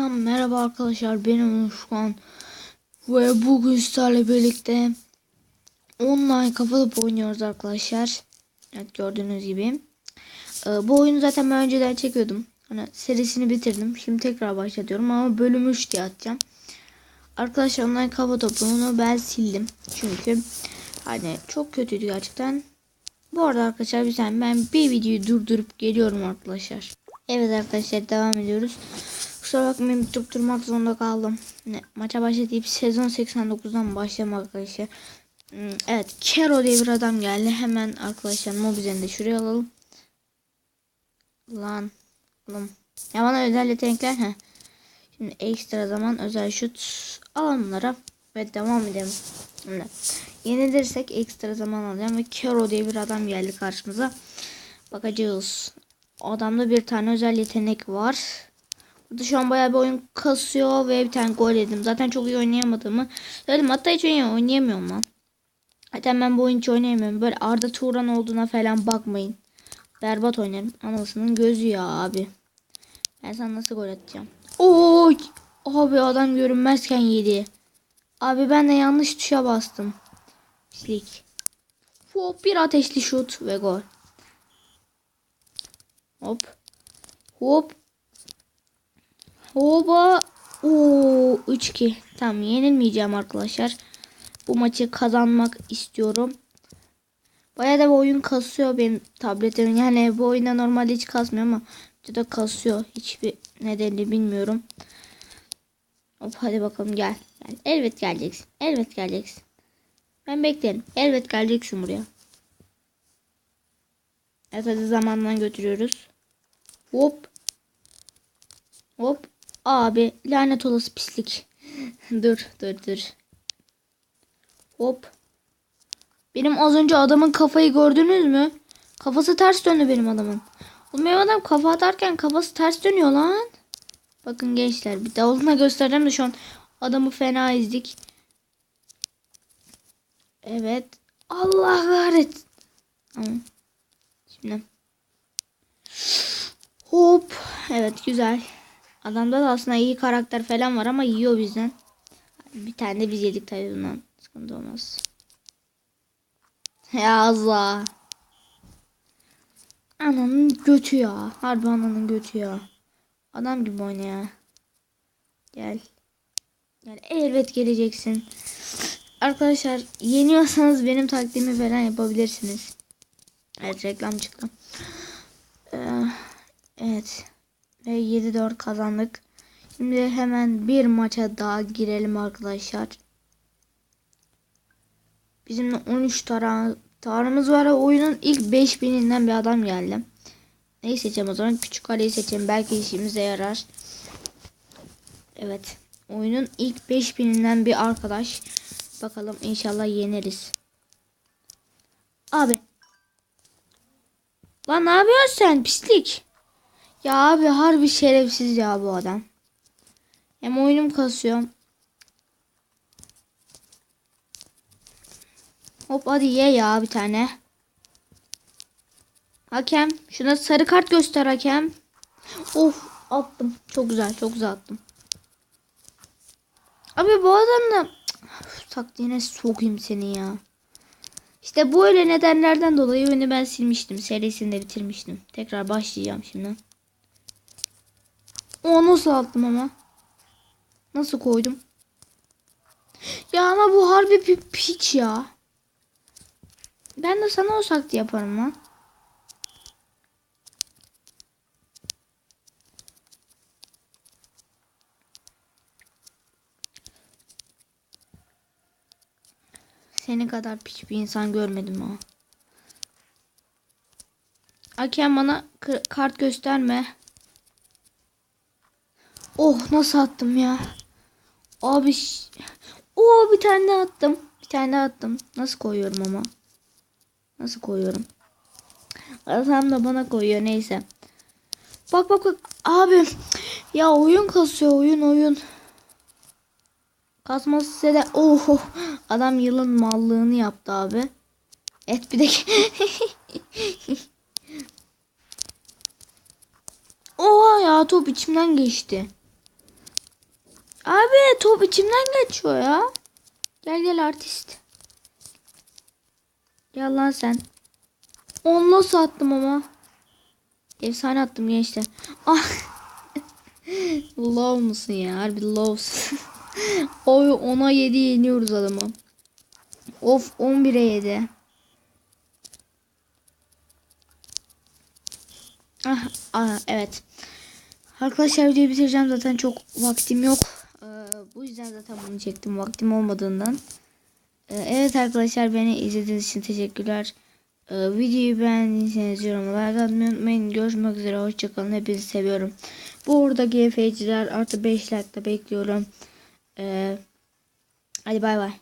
Tam merhaba arkadaşlar benim Uşkan ve bugün sizlerle birlikte online kafa topu oynuyoruz arkadaşlar. Evet gördüğünüz gibi. Ee, bu oyunu zaten ben önceden çekiyordum. Hani serisini bitirdim. Şimdi tekrar başlatıyorum ama bölüm 3 diye atacağım. Arkadaşlar online kafa topunu ben sildim. Çünkü hani çok kötüydü gerçekten. Bu arada arkadaşlar bir ben bir videoyu durdurup geliyorum arkadaşlar. Evet arkadaşlar devam ediyoruz. Kusura bakmayın tutturmak zorunda kaldım. Ne, maça başlayıp sezon 89'dan başlamak arkadaşlar. Hmm, Evet Kero diye bir adam geldi. Hemen arkadaşlar mob üzerinde şuraya alalım. Lan. Oğlum. Ya bana özel yetenekler. Heh. Şimdi ekstra zaman özel şut alanlara ve devam edelim. Şimdi yenilirsek ekstra zaman alacağım ve Kero diye bir adam geldi karşımıza. Bakacağız. Adamda bir tane özel yetenek var. Şu an bayağı bir oyun kasıyor ve bir tane gol yedim. Zaten çok iyi oynayamadığımı söyledim. Hatta hiç oynayamıyorum lan. Zaten ben bu oyunu hiç oynayamıyorum. Böyle Arda Turan olduğuna falan bakmayın. Berbat oynarım. Anasının gözü ya abi. Ben sana nasıl gol atacağım? Oy! Abi adam görünmezken yedi. Abi ben de yanlış tuşa bastım. Pislik. Hop bir ateşli şut ve gol. Hop. Hop. Hoba. Oo 3-2. Tamam yenilmeyeceğim arkadaşlar. Bu maçı kazanmak istiyorum. Bayağı da bu oyun kasıyor benim tabletim. Yani bu oyunda normalde hiç kasmıyor ama da kasıyor. Hiçbir nedenini bilmiyorum. Hop hadi bakalım gel. gel. Elbet geleceksin. Elbet geleceksin. Ben beklerim. Elbet geleceksin buraya. Evet hadi zamandan götürüyoruz. Hop. Hop. Abi lanet olası pislik. dur dur dur. Hop. Benim az önce adamın kafayı gördünüz mü? Kafası ters döndü benim adamın. Oğlum benim adam kafa atarken kafası ters dönüyor lan. Bakın gençler bir davuluna göstereceğim de şu an adamı fena izdik. Evet. Allah kahret. Şimdi. Hop. Evet güzel. Adamda da aslında iyi karakter falan var ama yiyor bizden. Bir tane de biz yedik tabii bundan. Sıkıntı olmaz. Ya Allah. Ananın götü ya. Harbi ananın götü ya. Adam gibi oyna ya. Gel. Gel elbet geleceksin. Arkadaşlar yeniyorsanız benim taktiğimi falan yapabilirsiniz. Evet reklam çıktı. Ee, evet. Ve 7-4 kazandık. Şimdi hemen bir maça daha girelim arkadaşlar. Bizim de 13 tara tarımız var. Oyunun ilk 5000'inden bir adam geldi. Neyi seçeceğim o zaman? Küçük kaleyi seçeyim. Belki işimize yarar. Evet. Oyunun ilk 5000'inden bir arkadaş. Bakalım inşallah yeneriz. Abi. Lan ne yapıyorsun sen pislik? Ya abi harbi şerefsiz ya bu adam. Hem oyunum kasıyor. Hop hadi ye ya bir tane. Hakem şuna sarı kart göster hakem. Of attım. Çok güzel çok güzel attım. Abi bu adam da taktiğine sokayım seni ya. İşte bu öyle nedenlerden dolayı oyunu ben silmiştim. Serisini de bitirmiştim. Tekrar başlayacağım şimdi. O nasıl attım ama? Nasıl koydum? Ya ama bu harbi bir piç ya. Ben de sana o saklı yaparım lan. Seni kadar piç bir insan görmedim ha. Hakem bana kart gösterme. Oh nasıl attım ya. Abi. Oh, bir tane daha attım. Bir tane daha attım. Nasıl koyuyorum ama. Nasıl koyuyorum? Adam da bana koyuyor neyse. Bak bak bak. Abi. Ya oyun kasıyor oyun oyun. Kasması size de. Oh, Adam yılın mallığını yaptı abi. Et bir de. Oha ya top içimden geçti. Abi top içimden geçiyor ya. Gel gel artist. Gel lan sen. On nasıl attım ama. Efsane attım gençler. Ah. low musun ya? Harbi low'sun. Oy ona 7 yeniyoruz adamı. Of 11'e 7. Ah, ah evet. Arkadaşlar videoyu bitireceğim zaten çok vaktim yok. Ee, bu yüzden zaten bunu çektim vaktim olmadığından. Ee, evet arkadaşlar beni izlediğiniz için teşekkürler. Ee, videoyu beğendiyseniz yorumlara like atmayı unutmayın. Görüşmek üzere hoşçakalın hepinizi seviyorum. Bu arada GF'ciler artı 5 like da bekliyorum. Ee, hadi bay bay.